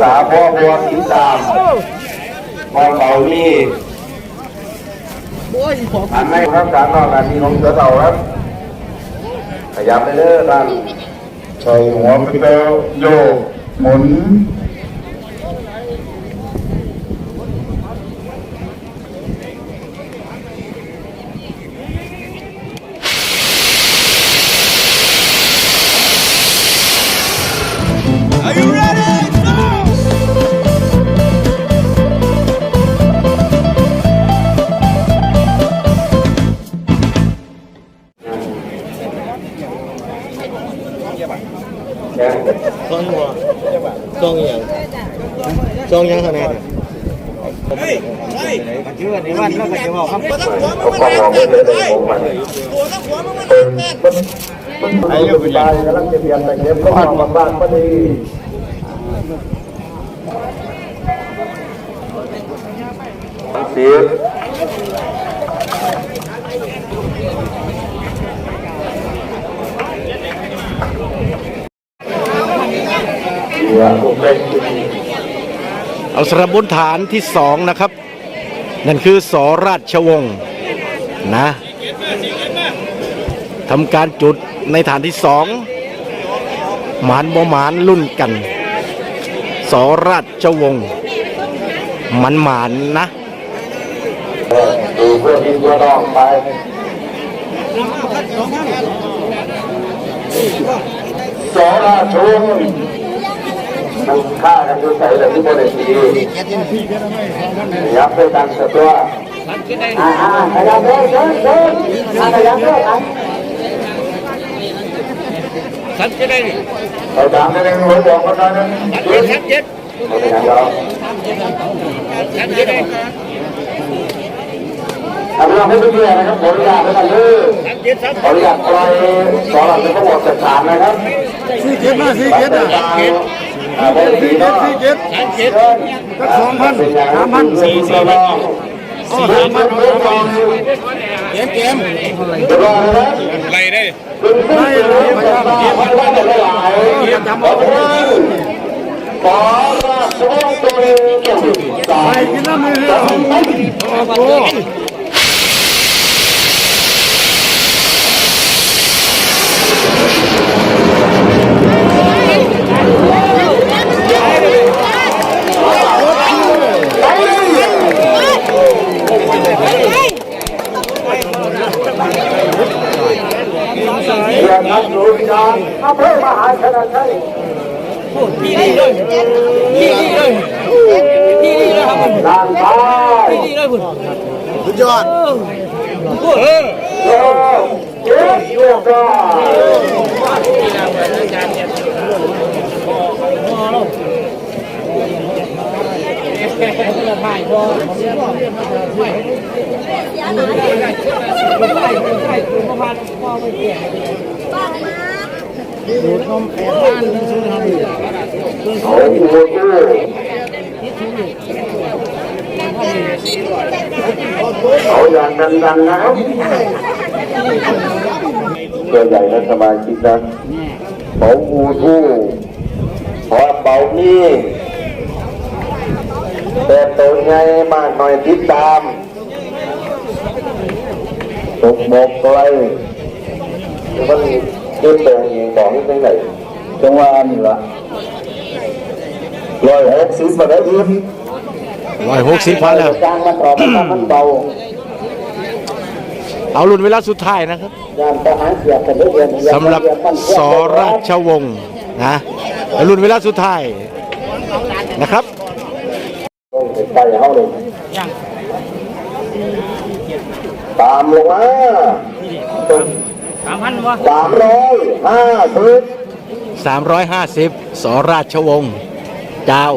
ษาพ่อบัวสีตามพอเต่านี่อันให้รักษานอกนาทีของเสือเต่าครับ ขยับไปเรื่อยท่านใส่หัวไปเปลวโยกหมุน ซองหัวซองอหย่างซองหยังขนาดชื่อในวันแล้วก็จะบอกครับเขาก็มองไม่ได้เลยผมมันไอ้ลูกตายกำลังจะเปลี่ยนแต่เก็บก็มาบางบ้านพอดีสิบ เอพวกเล็กเอาสระบนฐานที่สองนะครับ นั่นคือสอราชวงศ์นะทำการจุดในฐานที่สองหมานบ่หมานรุ่นกัน สอราชวงศ์มันหมานนะดูเพื่อพี่เพื่อน้องไปสอราชวงศ์ มันฆ่ากันด้วยใส่เลยที่บริสียับด้วยกันสักตัวอ่าอ่าขยับเลยเดินเดินอ่าขยับเลยครับเราตามได้ในหัวบอกกันนะเจ็ดเจ็ดไม่เป็นไรหรอกทำเราไม่ต้องเรียนะครับขออนุญาตแล้วกันเลยขออนุญาตปล่อยสอนหลังเป็นทั้งหมดเจ็ดฐานนะครับสี่เจ็ดมาสี่เจ็ดอะ สี่เนาะสี่เจ็ดก็สองพันสามพันสี่สี่เนาะสี่สามพันเริ่มก่อนเกมเกมเดี๋ยวรไล่ได้เป็นสี่เลยพยายามพยายามจะได้หลายขอบคุณขอรับสวัสาไปยกินน้ำมือเรื่องโอ้โห รียนรับรู้วิญญาณอำเภอมหาชนะชัยด้านซ้ายสุดยอดโยกเจ็บโยกได้ ดูดนมแปดพันหนึ่งซื้อทำอยู่เขาอยู่บนตู้เขาอย่างดังๆนะครับตัวใหญ่และสมาชิกนะเป๋าอูทู่ขอเป๋านี่แต่ตัวใหญ่มากหน่อยติดตามตกบกไกลมันยืดตรงยิงบอกนี่เป็นไงจังหวะนี่ละร้อยหกสิบมาได้ยินร้อยหกสิบพันแล้วกลางมันออกมันมันเบาเอารุ่นเวลาสุดท้ายนะครับยานทหารเสียบกันเรื่อยๆสำหรับสอราชวงศ์นะเอารุ่นเวลาสุดท้ายนะครับต้องไปเฮาเลยตามลงมาสามพันวะสามร้อยห้าสิบ350สอราชวงศ์เจ้า